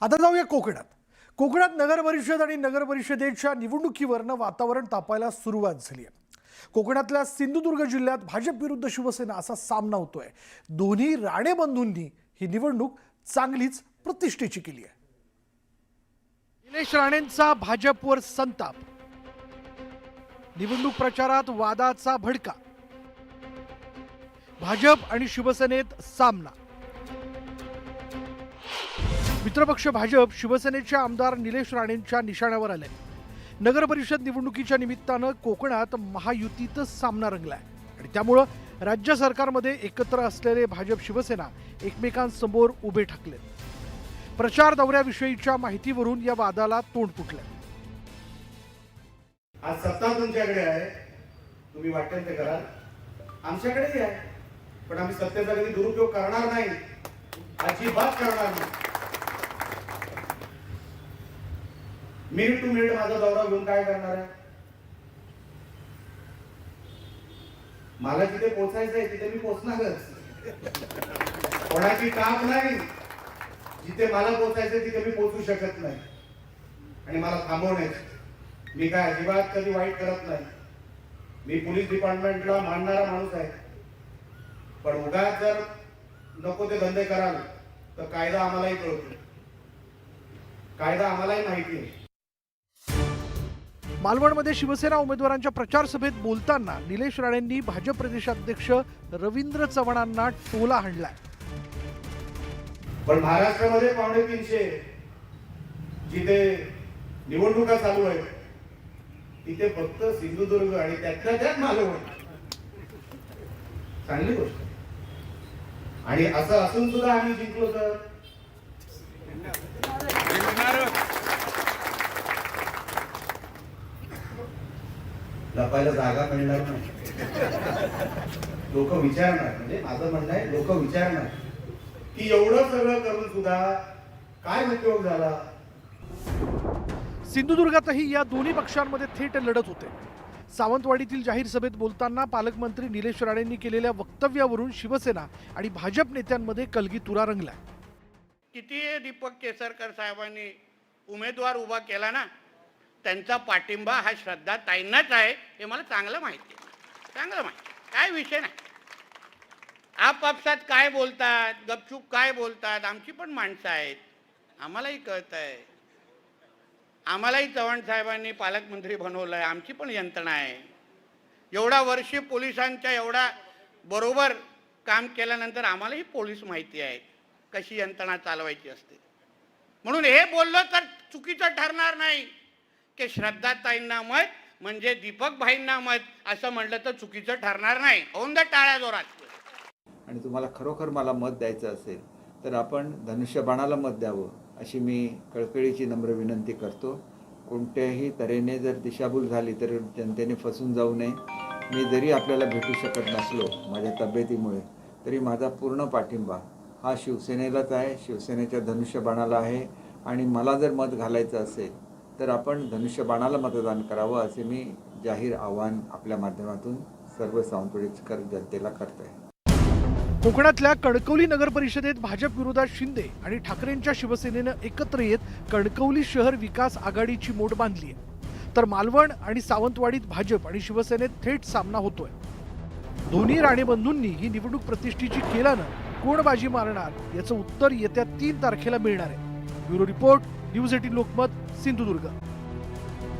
आता जाऊया कोकणात. कोकणात नगर परिषद आणि नगर परिषदेच्या निवडणुकीवरनं वातावरण तापायला सुरुवात झाली आहे. कोकणातल्या सिंधुदुर्ग जिल्ह्यात भाजप विरुद्ध शिवसेना असा सामना होतोय. दोन्ही राणे बंधूंनी ही निवडणूक चांगलीच प्रतिष्ठेची केली आहे. निलेश राणेंचा भाजपवर संताप. निवडणूक प्रचारात वादाचा भडका. भाजप आणि शिवसेनेत सामना. मित्रपक्ष भाजप शिवसेनेचे आमदार निलेश राणेंच्या निशाण्यावर आले नगर परिषद निवडणुकीच्या निमित्तानं कोकणात महायुतीतच सामना रंगलाय. आणि त्यामुळं राज्य सरकारमध्ये एकत्र असलेले भाजप शिवसेना एकमेकांसमोर उभे ठाकले. प्रचार दौऱ्याविषयीच्या माहितीवरून या वादाला तोंड फुटलं आज सत्ता तुमच्याकडे आहे. तुम्ही वाटेल ते कराल आमच्याकडेही आहे. पण आम्ही सत्तेचा कधी दुरुपयोग करणार नाही. अजिबात करणार नाही. मिनिट टू मिनिट माझा दौरा घेऊन काय करणार आहे? मला जिथे पोचायचंय आहे तिथे मी पोचणारच. कोणाची काम नाही. जिथे मला पोचायचं तिथे मी पोचू शकत नाही. आणि मला थांबवण्याची मी काय अजिबात कधी वाईट करत नाही. मी पोलीस डिपार्टमेंटला मानणारा माणूस आहे. पण उगाच जर नको ते धंदे कराल तर कायदा आम्हालाही कळतो. कायदा आम्हालाही माहिती आहे. मालवणमध्ये शिवसेना उमेदवारांच्या प्रचार सभेत बोलताना निलेश राणेंनी भाजप प्रदेशाध्यक्ष रवींद्र चव्हाणांना टोला हाणलाय. पण महाराष्ट्रामध्ये पावणे तीनशे जिथे निवडणुका चालू आहेत तिथे फक्त सिंधुदुर्ग आणि त्यातल्या त्यात मालवण. चांगली गोष्ट. आणि असं असून सुद्धा आम्ही जिंकलो तर लपायला जागा मिळणार नाही. लोक विचारणार म्हणजे माझं म्हणणं आहे लोक विचारणार की एवढं सगळं करून सुद्धा काय उपयोग झाला? सिंधुदुर्गातही या दोन्ही पक्षांमध्ये थेट लढत होते. सावंतवाडीतील जाहीर सभेत बोलताना पालकमंत्री निलेश राणेंनी केलेल्या वक्तव्यावरून शिवसेना आणि भाजप नेत्यांमध्ये कलगीतुरा रंगलाय. किती दीपक केसरकर साहेबांनी उमेदवार उभा केला ना त्यांचा पाठिंबा हा श्रद्धा ताईंनाच आहे हे मला चांगलं माहिती आहे. चांगलं माहिती काय विषय नाही. आपापसात काय बोलतात गपचूप काय बोलतात आमची पण माणसं आहेत. आम्हालाही कळत आहे. आम्हालाही चव्हाण साहेबांनी पालकमंत्री बनवलं आहे आमची पण यंत्रणा आहे. एवढा वर्षी पोलिसांच्या एवढा बरोबर काम केल्यानंतर आम्हालाही पोलीस माहिती आहे कशी यंत्रणा चालवायची असते. म्हणून हे बोललं तर चुकीचं ठरणार नाही. की श्रद्धाताईंना मत म्हणजे दीपक भाईंना मत असं म्हणलं तर चुकीचं ठरणार नाही. होऊन द टाळ्या जोरात. आणि तुम्हाला खरोखर मला मत द्यायचं असेल तर आपण धनुष्यबाणाला मत द्यावं अशी मी कळकळीची नम्र विनंती करतो. कोणत्याही तऱ्हेने जर दिशाभूल झाली तर जनतेने फसून जाऊ नये. मी जरी आपल्याला भेटू शकत नसलो माझ्या तब्येतीमुळे तरी माझा पूर्ण पाठिंबा हा शिवसेनेलाच आहे. शिवसेनेच्या धनुष्यबाणाला आहे. आणि मला जर मत घालायचं असेल तर आपण धनुष्यबाणाला मतदान करावं असे मी जाहीर आव्हान आपल्या माध्यमातून सर्व सावंतवाडीकर जनतेला करतो आहे कोकणातल्या कणकवली नगर परिषदेत भाजप विरोधात शिंदे आणि ठाकरेंच्या शिवसेनेनं एकत्र येत कणकवली शहर विकास आघाडीची मोठ बांधली आहे. तर मालवण आणि सावंतवाडीत भाजप आणि शिवसेनेत थेट सामना होतोय. दोन्ही राणेबंधूंनी ही निवडणूक प्रतिष्ठेची केल्यानं कोण बाजी मारणार याचं उत्तर येत्या तीन तारखेला मिळणार आहे. Bureau report news eighteen Lokmat Sindhudurg.